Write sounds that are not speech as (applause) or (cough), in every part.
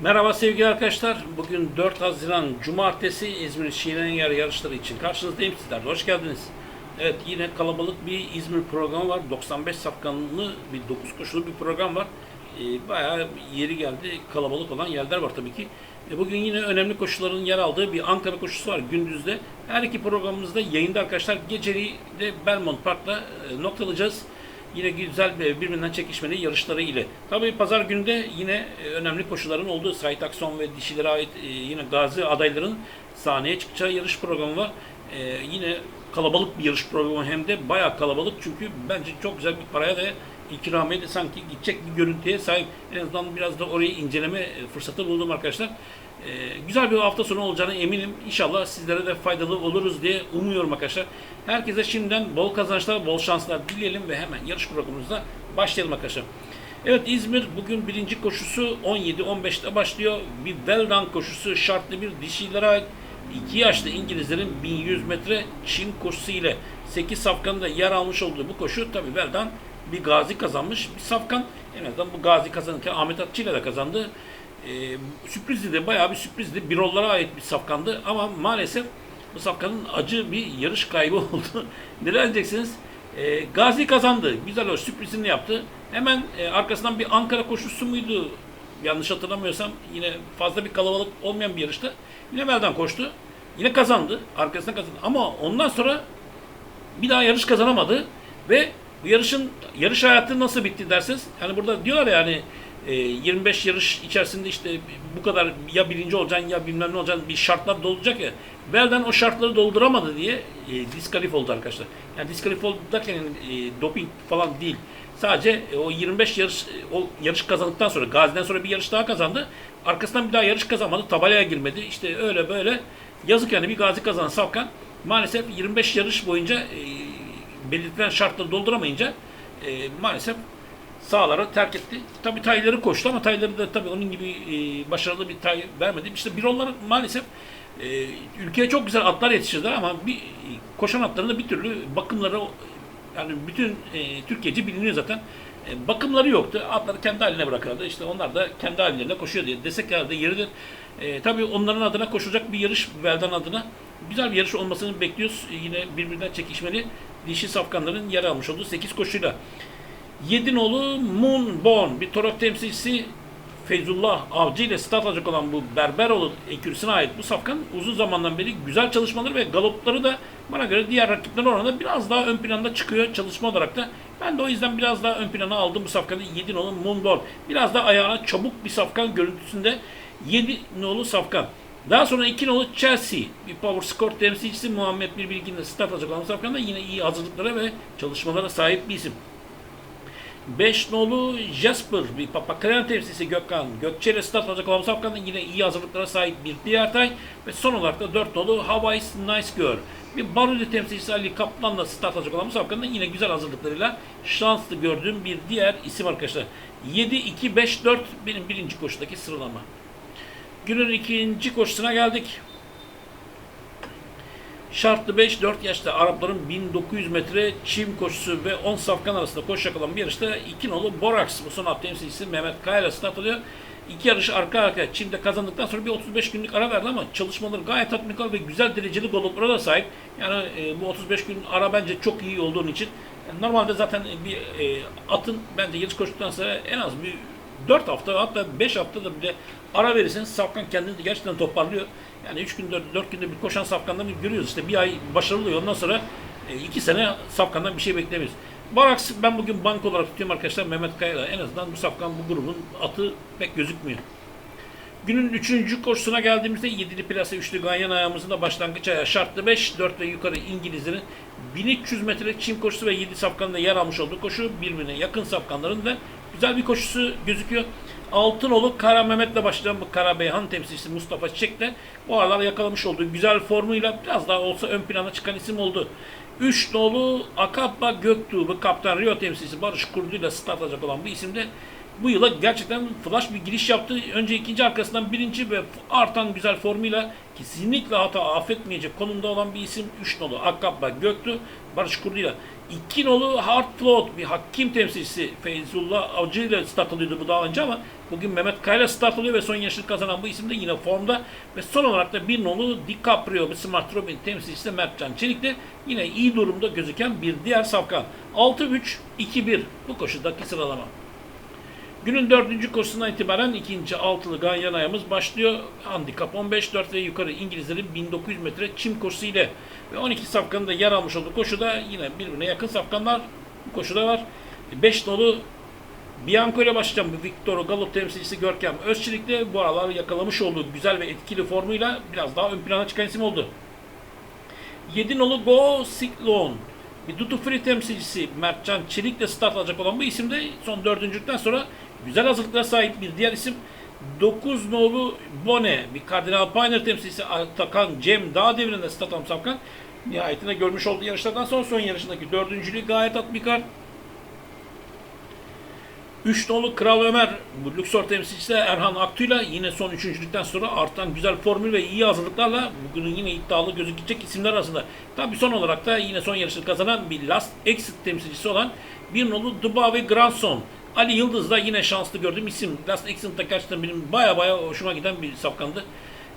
Merhaba sevgili arkadaşlar. Bugün 4 Haziran Cumartesi İzmir Şiiren Yer yarışları için karşınızdayım sizler. Hoş geldiniz. Evet yine kalabalık bir İzmir programı var. 95 safkanlı bir 9 koşulu bir program var. Ee, bayağı yeri geldi. Kalabalık olan yerler var tabii ki. E, bugün yine önemli koşuların yer aldığı bir Ankara koşusu var gündüzde. Her iki programımızda yayında arkadaşlar. Geceliği de Belmont Park'ta e, noktalayacağız. Yine güzel bir- birbirinden çekişmeli yarışları ile. Tabii pazar günde yine e, önemli koşuların olduğu Sait Akson ve dişilere ait e, yine gazi adayların sahneye çıkacağı yarış programı var. E, yine kalabalık bir yarış programı hem de bayağı kalabalık çünkü bence çok güzel bir paraya da ikramiye de sanki gidecek bir görüntüye sahip. En azından biraz da orayı inceleme fırsatı buldum arkadaşlar. E, güzel bir hafta sonu olacağına eminim. İnşallah sizlere de faydalı oluruz diye umuyorum arkadaşlar. Herkese şimdiden bol kazançlar, bol şanslar dileyelim ve hemen yarış programımıza başlayalım arkadaşlar. Evet İzmir bugün birinci koşusu 17-15'te başlıyor. Bir Veldan koşusu şartlı bir dişilere ait 2 yaşlı İngilizlerin 1100 metre Çin koşusu ile 8 safkanın da yer almış olduğu bu koşu tabi Veldan bir gazi kazanmış. Bir safkan en azından bu gazi kazanırken Ahmet Atçı ile de kazandı. Ee, sürprizdi de bayağı bir sürprizdi. Birollara ait bir safkandı ama maalesef bu safkanın acı bir yarış kaybı (laughs) oldu. Neler diyeceksiniz? Ee, Gazi kazandı. Güzel o sürprizini yaptı. Hemen e, arkasından bir Ankara koşusu muydu? Yanlış hatırlamıyorsam yine fazla bir kalabalık olmayan bir yarışta. Yine Veldan koştu. Yine kazandı. Arkasından kazandı. Ama ondan sonra bir daha yarış kazanamadı ve bu yarışın yarış hayatı nasıl bitti derseniz yani burada diyorlar yani e, 25 yarış içerisinde işte bu kadar ya birinci olacaksın ya bilmem ne olacaksın bir şartlar dolacak ya. Velden o şartları dolduramadı diye e, diskalif oldu arkadaşlar. Yani diskalif oldu derken e, doping falan değil. Sadece e, o 25 yarış e, o yarış kazandıktan sonra Gazi'den sonra bir yarış daha kazandı. Arkasından bir daha yarış kazanmadı. Tabelaya girmedi. İşte öyle böyle yazık yani bir Gazi kazanan Safkan maalesef 25 yarış boyunca e, belirtilen şartları dolduramayınca e, maalesef sahalara terk etti. Tabii tayları koştu ama tayları da tabii onun gibi e, başarılı bir tay vermedi. İşte bir onlar maalesef e, ülkeye çok güzel atlar yetiştirdiler ama bir koşan atlarında bir türlü bakımları yani bütün e, Türkiye'ci biliniyor zaten. E, bakımları yoktu. Atları kendi haline bırakırdı. İşte onlar da kendi hallerine koşuyor diye. Desek herhalde yeridir. E, tabii onların adına koşulacak bir yarış Veldan adına. Güzel bir yarış olmasını bekliyoruz. E, yine birbirinden çekişmeli dişi safkanların yer almış olduğu 8 koşuyla. Yedinoğlu Moonborn bir torak temsilcisi Feyzullah Avcı ile start alacak olan bu Berberoğlu ekürüsüne ait bu safkan uzun zamandan beri güzel çalışmaları ve galopları da bana göre diğer rakipler oranında biraz daha ön planda çıkıyor çalışma olarak da. Ben de o yüzden biraz daha ön plana aldım bu safkanı. Yedinoğlu Moonborn. Biraz daha ayağına çabuk bir safkan görüntüsünde Yedinoğlu safkan. Daha sonra iki nolu Chelsea, bir Power Score temsilcisi Muhammed Bir Bilgin'le start alacak olan Safkan da yine iyi hazırlıklara ve çalışmalara sahip bir isim. 5 nolu Jasper, bir Papakrean temsilcisi Gökhan Gökçe'yle start alacak olan Safkan da yine iyi hazırlıklara sahip bir diğer tay. Ve son olarak da 4 nolu Hawaii's Nice Girl. Bir Baruli temsilcisi Ali Kaplan'la start alacak olan Safkan da yine güzel hazırlıklarıyla şanslı gördüğüm bir diğer isim arkadaşlar. 7-2-5-4 benim birinci koşudaki sıralama. Günün ikinci koşusuna geldik. Şartlı 5 4 yaşta Arapların 1900 metre çim koşusu ve 10 safkan arasında koşacak olan bir yarışta 2 nolu Borax bu son temsilcisi Mehmet Kaya ile start alıyor. İki yarış arka arkaya Çim'de kazandıktan sonra bir 35 günlük ara verdi ama çalışmaları gayet tatminkar ve güzel dereceli goloplara da sahip. Yani e, bu 35 gün ara bence çok iyi olduğun için normalde zaten bir e, atın bence yarış koştuktan sonra en az bir 4 hafta hatta 5 hafta da bile ara verirseniz Safkan kendini gerçekten toparlıyor. Yani 3 günde 4 günde bir koşan Safkan'dan görüyoruz. İşte bir ay başarılı oluyor. Ondan sonra 2 sene Safkan'dan bir şey beklemiyoruz. Baraks ben bugün bank olarak tutuyorum arkadaşlar Mehmet Kaya'da. En azından bu Safkan bu grubun atı pek gözükmüyor. Günün üçüncü koşusuna geldiğimizde 7'li plasa üçlü ganyan ayağımızın başlangıç ayağı şartlı 5, 4 ve yukarı İngilizlerin 1300 metrelik çim koşusu ve 7 safkanın da yer almış olduğu koşu birbirine yakın safkanların da güzel bir koşusu gözüküyor. Altınolu Kara Mehmet'le başlayan bu Kara Beyhan temsilcisi Mustafa Çiçek de bu aralar yakalamış olduğu güzel formuyla biraz daha olsa ön plana çıkan isim oldu. 3 nolu Akappa Göktuğ bu Kaptan Rio temsilcisi Barış Kurdu ile start alacak olan bu isim de bu yıla gerçekten flash bir giriş yaptı. Önce ikinci arkasından birinci ve artan güzel formuyla kesinlikle hata affetmeyecek konumda olan bir isim 3 nolu Akkabba Göktü Barış Kurdu'yla. İki nolu Hard Float bir hakim temsilcisi Feyzullah Avcı ile start alıyordu bu daha önce ama bugün Mehmet Kayla start alıyor ve son yarışını kazanan bu isim de yine formda ve son olarak da bir nolu DiCaprio bir Smart Robin temsilcisi Mertcan Çelik de yine iyi durumda gözüken bir diğer safkan. 6-3-2-1 bu koşudaki sıralama. Günün dördüncü koşusundan itibaren ikinci altılı ganyan ayağımız başlıyor. Handikap 15, 4 ve yukarı İngilizlerin 1900 metre çim koşusu ile ve 12 safkanın da yer almış olduğu koşuda yine birbirine yakın safkanlar bu koşuda var. 5 dolu Bianco ile başlayacağım. Bu Victor Galop temsilcisi Görkem Özçelik de bu aralar yakalamış olduğu güzel ve etkili formuyla biraz daha ön plana çıkan isim oldu. 7 nolu Go Cyclone. Bir Duty Free temsilcisi Mertcan Çelik'le start alacak olan bu isim de son dördüncülükten sonra güzel hazırlıklara sahip bir diğer isim. 9 nolu Bone, bir Cardinal Pioneer temsilcisi Atakan Cem Dağ devrinde start alan Safkan. Nihayetinde görmüş olduğu yarışlardan sonra son yarışındaki dördüncülüğü gayet tatbikar. 3 nolu Kral Ömer, bu Luxor temsilcisi Erhan Aktu'yla yine son üçüncülükten sonra artan güzel formül ve iyi hazırlıklarla bugünün yine iddialı gözükecek isimler arasında. Tabi son olarak da yine son yarışını kazanan bir Last Exit temsilcisi olan bir nolu Dubavi Grandson. Ali Yıldız da yine şanslı gördüğüm isim. Last Exit'te gerçekten benim baya baya hoşuma giden bir safkandı.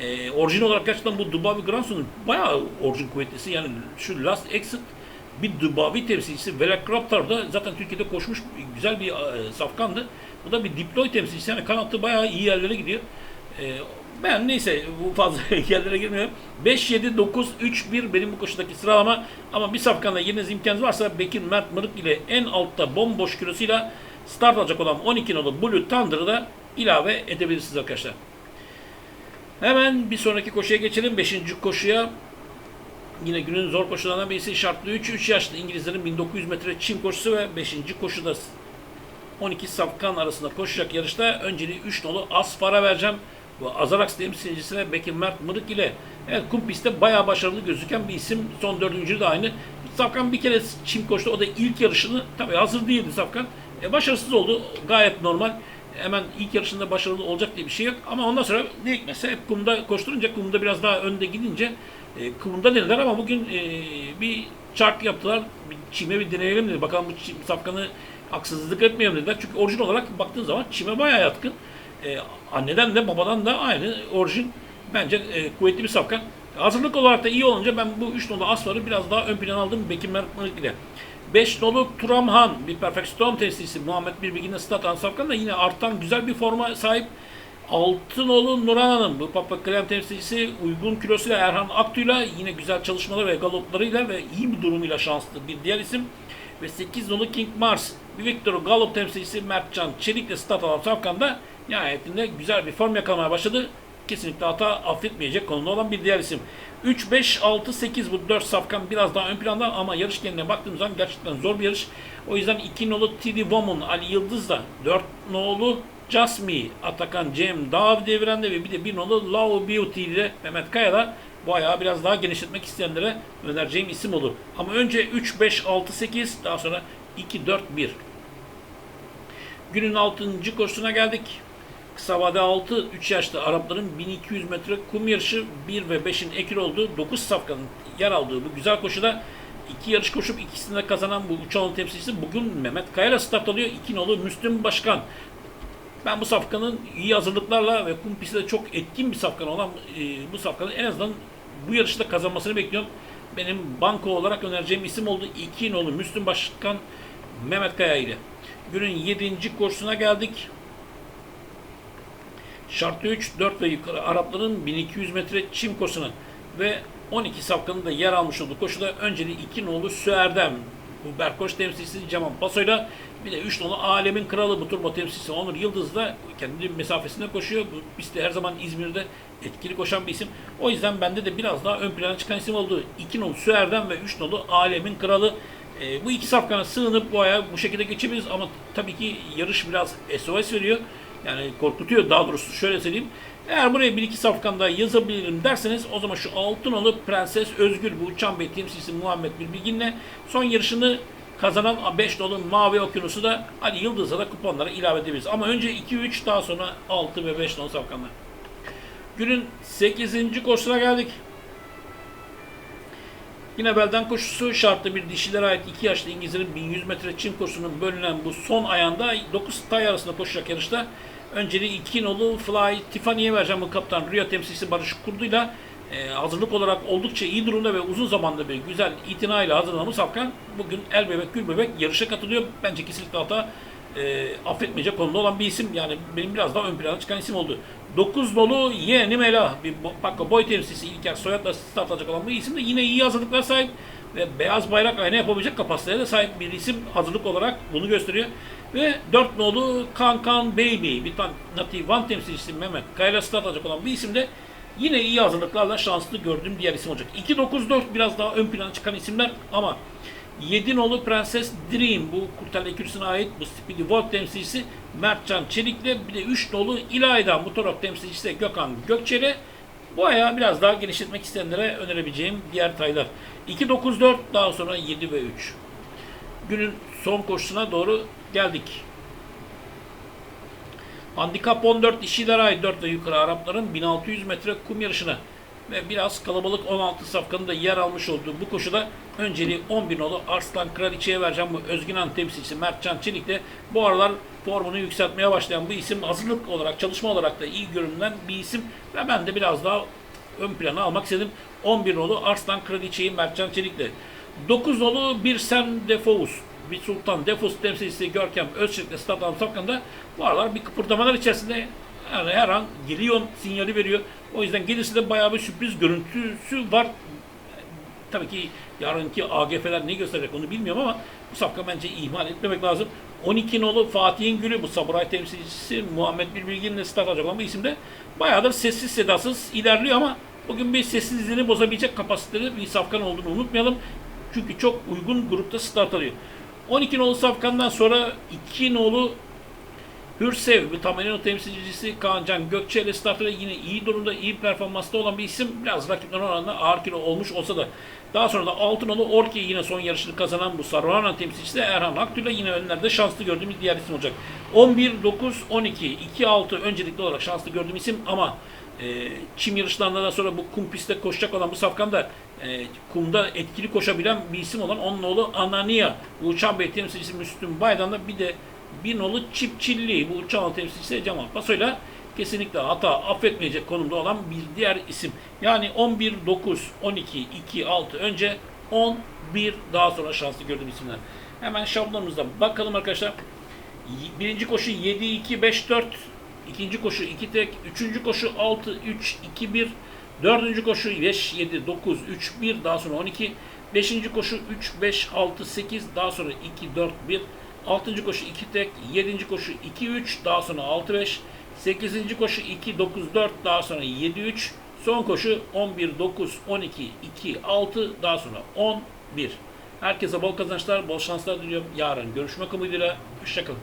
Ee, orijin olarak gerçekten bu Dubavi Grandson'un baya orijin kuvvetlisi. Yani şu Last Exit bir Dubavi temsilcisi Velociraptor da zaten Türkiye'de koşmuş güzel bir e, safkandı. Bu da bir diploy temsilcisi yani kanatı bayağı iyi yerlere gidiyor. E, ben neyse bu fazla (laughs) yerlere girmiyorum. 5 7 9 3 1 benim bu koşudaki sıralama ama bir safkanda yeriniz imkanınız varsa Bekir Mert Mırık ile en altta bomboş kilosuyla start alacak olan 12 nolu Blue Thunder'ı da ilave edebilirsiniz arkadaşlar. Hemen bir sonraki koşuya geçelim. 5. koşuya Yine günün zor koşularından birisi şartlı 3. 3 yaşlı İngilizlerin 1900 metre çim koşusu ve 5. koşuda 12 safkan arasında koşacak yarışta önceliği 3 nolu Asfar'a vereceğim. Bu Azarax temsilcisine Bekir Mert Mırık ile evet kum pistte bayağı başarılı gözüken bir isim. Son dördüncü de aynı. Safkan bir kere çim koştu. O da ilk yarışını tabii hazır değildi Safkan. E, başarısız oldu. Gayet normal. Hemen ilk yarışında başarılı olacak diye bir şey yok. Ama ondan sonra ne hikmetse hep kumda koşturunca kumda biraz daha önde gidince e, kumda denediler ama bugün e, bir çark yaptılar. Bir çime bir deneyelim dedi. Bakalım bu çim, safkanı haksızlık etmeyelim dediler. Çünkü orijin olarak baktığın zaman çime bayağı yatkın. E, anneden de babadan da aynı orijin bence e, kuvvetli bir safkan. Hazırlık olarak da iyi olunca ben bu 3 nolu Asfar'ı biraz daha ön plan aldım Bekir Mertmanık ile. 5 nolu Turamhan bir Perfect Storm tesisi Muhammed Bilbilgin'le start Safkan da yine artan güzel bir forma sahip. Altınoğlu Nurhan Hanım, bu Papa Krem temsilcisi uygun kilosuyla Erhan Aktu'yla yine güzel çalışmaları ve galoplarıyla ve iyi bir durumuyla şanslı bir diğer isim. Ve 8 nolu King Mars, bir Victor Galop temsilcisi Mertcan Çelik'le start alan Safkan'da nihayetinde güzel bir form yakalamaya başladı. Kesinlikle hata affetmeyecek konuda olan bir diğer isim. 3, 5, 6, 8 bu 4 safkan biraz daha ön planda ama yarış geneline baktığımız zaman gerçekten zor bir yarış. O yüzden 2 nolu T.D. Woman Ali Yıldız da 4 nolu Just Me, Atakan Cem Dağ devrende ve bir de bir nolu Love Beauty ile Mehmet Kaya'da bu ayağı biraz daha genişletmek isteyenlere önereceğim isim olur. Ama önce 3, 5, 6, 8 daha sonra 2, 4, 1. Günün 6. koşusuna geldik. Kısa vade 6, 3 yaşlı Arapların 1200 metre kum yarışı 1 ve 5'in ekil olduğu 9 safkanın yer aldığı bu güzel koşuda iki yarış koşup ikisinde kazanan bu Uçanlı temsilcisi bugün Mehmet Kaya'la start alıyor. İki nolu Müslüm Başkan. Ben bu safkanın iyi hazırlıklarla ve kum pistte çok etkin bir safkan olan e, bu safkanın en azından bu yarışta kazanmasını bekliyorum. Benim banko olarak önereceğim isim oldu. İki nolu Müslüm Başkan Mehmet Kaya ile. Günün 7. koşusuna geldik. Şartlı 3, 4 ve yukarı Arapların 1200 metre çim koşusuna ve 12 safkanın da yer almış olduğu koşuda önceliği 2 nolu Süerdem. Bu Berkoş temsilcisi Cemal Paso'yla bir de 3 nolu Alemin Kralı bu turbo temsilcisi Onur Yıldız da kendi mesafesinde koşuyor. Bu pistte her zaman İzmir'de etkili koşan bir isim. O yüzden bende de biraz daha ön plana çıkan isim oldu. 2 nolu Süerdem ve 3 nolu Alemin Kralı. E, bu iki safkana sığınıp bu ayağı bu şekilde geçebiliriz ama tabii ki yarış biraz SOS veriyor. Yani korkutuyor daha doğrusu şöyle söyleyeyim. Eğer buraya bir iki safkan daha yazabilirim derseniz o zaman şu Altınoğlu Prenses Özgür bu Uçan Bey temsilcisi Muhammed Bilbilgin'le son yarışını kazanan 5 dolu Mavi Okyanusu da Ali Yıldız'a da kuponlara ilave edebiliriz. Ama önce 2-3 daha sonra 6 ve 5 dolu safkanlar. Günün 8. koşusuna geldik. Yine belden koşusu şartlı bir dişilere ait 2 yaşlı İngilizlerin 1100 metre çim koşusunun bölünen bu son ayağında 9 tay arasında koşacak yarışta önceliği 2 nolu Fly Tiffany'ye vereceğim bu kaptan Rio temsilcisi Barış Kurdu'yla e, hazırlık olarak oldukça iyi durumda ve uzun zamandır bir güzel itinayla hazırlanmış Safkan bugün el bebek gül bebek yarışa katılıyor. Bence kesinlikle hata e, affetmeyecek konuda olan bir isim. Yani benim biraz daha ön plana çıkan isim oldu. 9 dolu Yeğeni Mela bir Pakka boy temsilcisi İlker Soyat'la start alacak olan bu isim de yine iyi hazırlıklara sahip ve beyaz bayrak ayna yapabilecek kapasiteye de sahip bir isim hazırlık olarak bunu gösteriyor. Ve 4 nolu Kankan Baby bir tane Native One temsilcisi Mehmet Kayla start alacak olan bu isim de yine iyi hazırlıklarla şanslı gördüğüm diğer isim olacak. 2-9-4 biraz daha ön plana çıkan isimler ama 7 nolu Prenses Dream bu Kurtel Ekürüsü'ne ait bu Speedy World temsilcisi Mertcan Çelik'le bir de 3 nolu İlayda Motorok temsilcisi Gökhan Gökçer'e bu ayağı biraz daha genişletmek isteyenlere önerebileceğim diğer taylar. 2-9-4 daha sonra 7 ve 3. Günün son koşusuna doğru geldik. Handikap 14 işçiler ait 4 ve yukarı Arapların 1600 metre kum yarışına ve biraz kalabalık 16 safkanın da yer almış olduğu bu koşuda önceliği 11 nolu Arslan Kraliçe'ye vereceğim. Bu Özgünan temsilcisi Mertcan Çelik de bu aralar formunu yükseltmeye başlayan bu isim hazırlık olarak çalışma olarak da iyi görünen bir isim. Ve ben de biraz daha ön plana almak istedim. 11 nolu Arslan Kraliçe'yi Mertcan Çelik'le 9 nolu bir Sen Defous bir Sultan Defos temsilcisi Görkem Özçelik'le Stadam Safkan'da bu aralar bir kıpırdamalar içerisinde yani her an geliyor sinyali veriyor. O yüzden gelirse de bayağı bir sürpriz görüntüsü var. Tabii ki yarınki AGF'ler ne gösterecek onu bilmiyorum ama bu safka bence ihmal etmemek lazım. 12 nolu Fatih'in Gülü bu Samuray temsilcisi Muhammed Bilbilgin'le start alacak olan bu isim de bayağıdır sessiz sedasız ilerliyor ama bugün bir sessizliğini bozabilecek kapasiteli bir safkan olduğunu unutmayalım. Çünkü çok uygun grupta start alıyor. 12 nolu safkandan sonra 2 nolu Hürsev, bu Tamerino temsilcisi Kaan Can Gökçe ile startıyla yine iyi durumda, iyi performansta olan bir isim. Biraz rakiplerine oranla ağır kilo olmuş olsa da. Daha sonra da Altınolu Orki yine son yarışını kazanan bu Saruhanan temsilcisi de Erhan Akgül'le yine önlerde şanslı gördüğümüz diğer isim olacak. 11, 9, 12, 2, 6 öncelikli olarak şanslı gördüğüm isim ama e, çim yarışlarından da sonra bu kum pistte koşacak olan bu safkan da e, kumda etkili koşabilen bir isim olan onun oğlu Anania. Uçan Bey temsilcisi Müslüm Baydan da bir de bir nolu çipçilli bu uçağın temsilcisi Cemal Paso'yla kesinlikle hata affetmeyecek konumda olan bir diğer isim. Yani 11, 9, 12, 2, 6 önce 11 daha sonra şanslı gördüğüm isimler. Hemen şablonumuzda bakalım arkadaşlar. Birinci koşu 7, 2, 5, 4. İkinci koşu 2 tek. Üçüncü koşu 6, 3, 2, 1. Dördüncü koşu 5, 7, 9, 3, 1. Daha sonra 12. Beşinci koşu 3, 5, 6, 8. Daha sonra 2, 4, 1. Altıncı koşu 2 tek. Yedinci koşu 2, 3. Daha sonra 6, 5. Sekizinci koşu 2, 9, 4. Daha sonra 7, 3. Son koşu 11, 9, 12, 2, 6. Daha sonra 11. Herkese bol kazançlar, bol şanslar diliyorum. Yarın görüşmek umuduyla. Hoşçakalın.